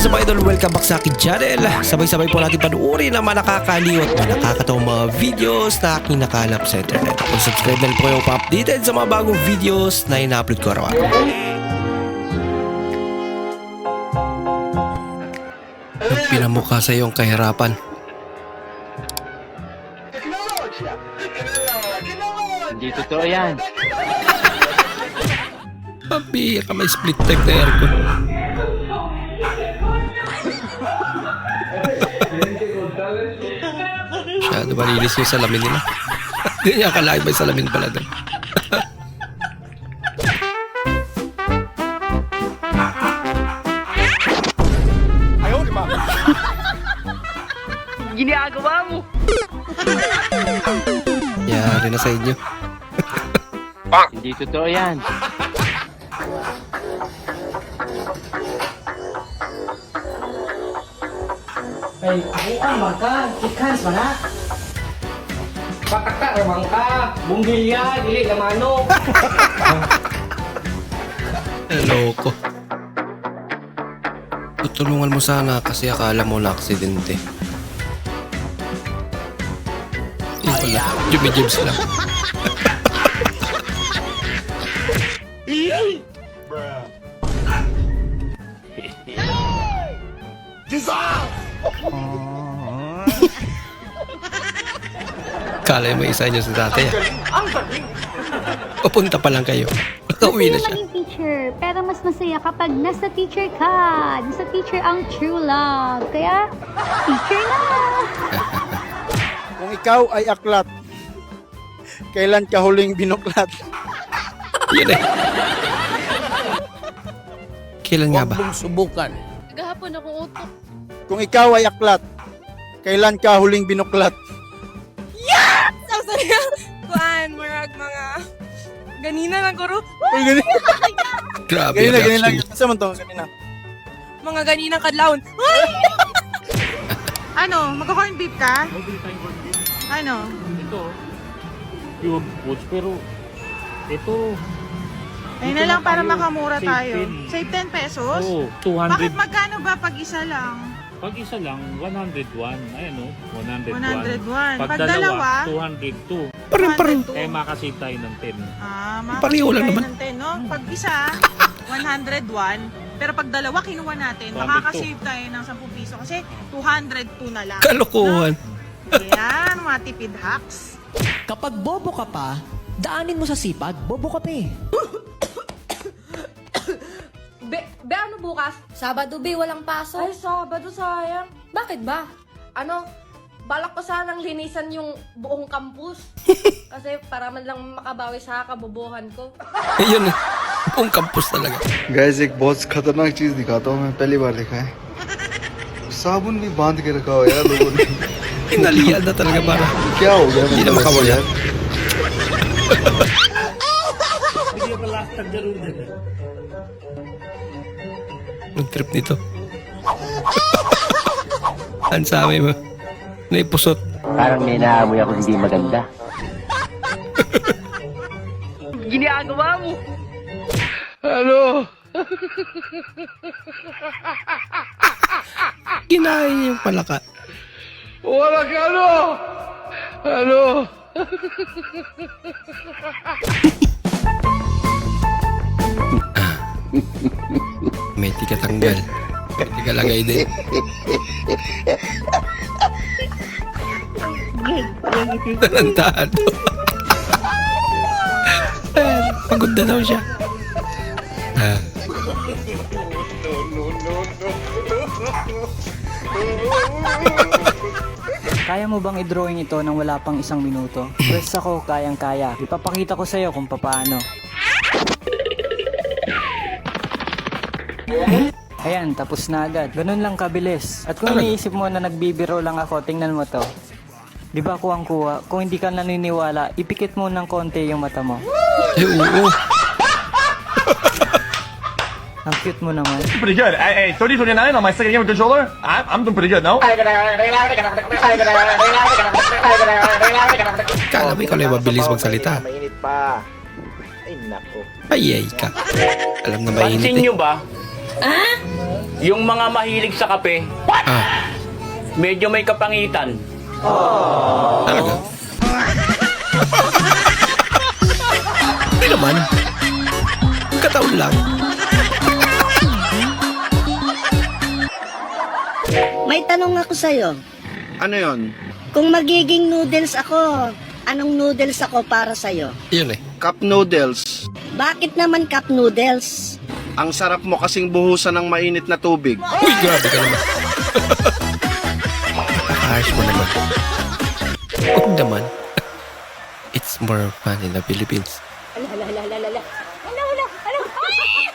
is up idol? Welcome back sa akin channel. Sabay-sabay po natin panuorin ang mga nakakaliw at mga nakakatawang mga videos na aking nakalap sa internet. Kung subscribe na po kayo pa-updated sa mga bagong videos na ina-upload ko araw-araw. Pinamukha sa iyong kahirapan. Hindi totoo yan. Pabira may split type na aircon. Masyado malinis yung salamin nila. Hindi niya akalain may salamin pala doon. Ginagawa mo. Yari na sa inyo. Hindi totoo yan. Ay, bukan mangka, ikans mana? Patakta ra mangka, bungbilya, dili na manok. Loko. Tutulungan mo sana kasi akala mo na aksidente. Yun pala, Jimmy James lang. Kala mo isa niyo sa dati. ah. Papunta pa lang kayo. Nakauwi na siya. maging teacher, pero mas masaya kapag nasa teacher ka. Nasa teacher ang true love. Kaya, teacher na! Kung ikaw ay aklat, kailan ka huling binuklat? Yun eh. Kailan nga ba? subukan. Gahapon ako utok. Kung ikaw ay aklat, kailan ka huling binuklat? Sa niya, kuan, marag mga ganina lang kuro. Uy, ganyan. Grabe Ganyan na, yung ganyan lang. reaction. Kasi man to, kanina. Mga ganina kadlawon. ano, magka-corn beef ka? Ano? Ito, pure foods, pero ito, Ayun na lang para makamura tayo. 10. Save 10 pesos? oh, Bakit 200. magkano ba pag isa lang? Pag isa lang, 101. Ayan o, 101. 101. Pag, Pag dalawa, dalawa, 202. Parang, parang, 102. Eh, makasave tayo ng 10. Ah, Pareho lang makakasave naman. ng 10, no? Pag isa, 101. Pero pag dalawa kinuha natin, 202. makakasave tayo ng 10 piso kasi 202 na lang. kalokohan. Ayan, mga tipid hacks. Kapag bobo ka pa, daanin mo sa sipag, bobo ka pa eh. Be, be ano bukas? Sabado, be, walang pasok. Ay, Sabado, sayang. Bakit ba? Ano, balak ko sanang linisan yung buong campus. Kasi para man lang makabawi sa kabobohan ko. Yun eh. Buong campus talaga. Gas एक बहुत खतरनाक चीज दिखाता हूँ मैं पहली बार देखा है साबुन भी बांध के रखा हुआ है यार लोगों ने Inalian na talaga para. क्या हो गया Hindi na मतलब makawala. यार ang trip nito. Ang sabi mo. Naipusot. Parang may naamoy ako hindi maganda. Ginagawa mo. Kinain niya yung palaka. Wala ka no. Ano? May tika tanggal. May tika lagay din. Tarantado. Pagod na daw siya. Ah. Kaya mo bang i-drawing ito nang wala pang isang minuto? Press ako, kayang-kaya. Ipapakita ko sa'yo kung papaano. Ayan, tapos na agad. Ganun lang kabilis. At kung iniisip mo na nagbibiro lang ako, tingnan mo to. Di ba kuwang kuha? Kung hindi ka naniniwala, ipikit mo ng konti yung mata mo. Eh, oo. Ang cute mo naman. Pretty good. Hey, hey 30 29 on my second game with controller. I'm, I'm doing pretty good, no? Kala mo ikaw yung mabilis magsalita. Mainit pa. Ay, nako. Ay, ay ka. Alam na mainit Pansin eh. nyo ba? Yung mga mahilig sa kape, Ah, medyo may kapangitan. talaga? Hindi naman. Kataon lang. May tanong ako sa'yo. Ano yon? Kung magiging noodles ako, anong noodles ako para sa'yo? Yun eh. Cup noodles. Bakit naman cup noodles? Ang sarap mo kasing buhusan ng mainit na tubig. Uy, grabe ka naman. Ayos mo naman. Huwag naman. It's more fun in the Philippines. Ala, ala, ala, ala, ala. Ala, ala, ala. Ay!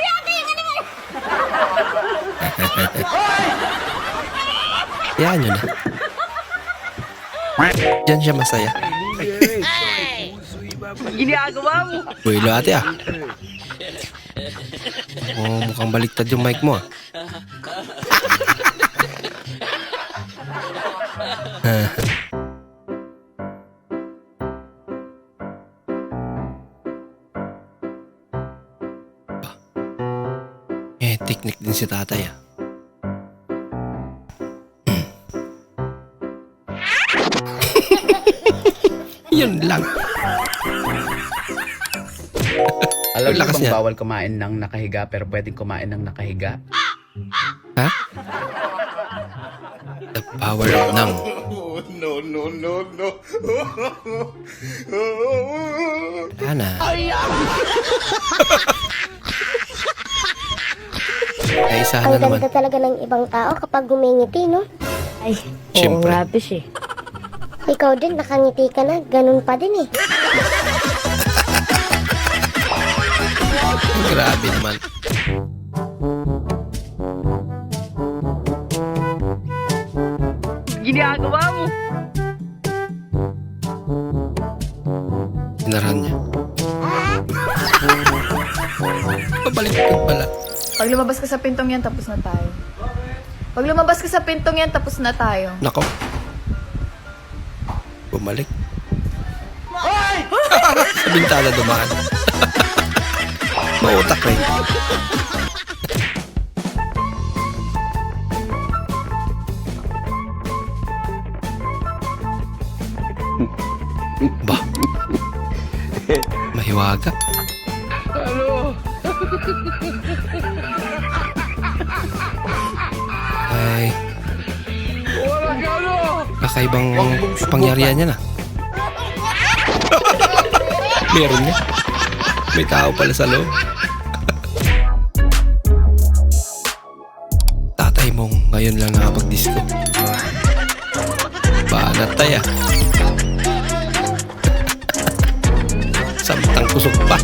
Yate, ano ba? Yan yun na. Diyan siya masaya. Ginagawa mo. Buwelo ate ah. Oh, mukhang baliktad yung mic mo ah. Eh, teknik din si tatay ah. Yun lang. Alam Ang lakas niya. bawal kumain ng nakahiga pero pwedeng kumain ng nakahiga? Ha? The power of nang. No, no, no, no. Wala na. Ay, sana naman. talaga ng ibang tao kapag gumingiti, no? Ay, Siyempre. eh. Ikaw din, nakangiti ka na. Ganun pa din eh. Grabe naman. Ginagawa mo. Sinarahan niya. Pabaliktad pala. Pag lumabas ka sa pintong yan, tapos na tayo. Pag lumabas ka sa pintong yan, tapos na tayo. Nako. Bumalik. Sa bintana dumaan. Mautak rin. Ba? Mahiwaga. Ay. Kakaibang kapangyarihan niya na. Meron niya. May tao pala sa loob. Tatay mong ngayon lang nakapag-disco. Banat tayo. Samtang kusok pa.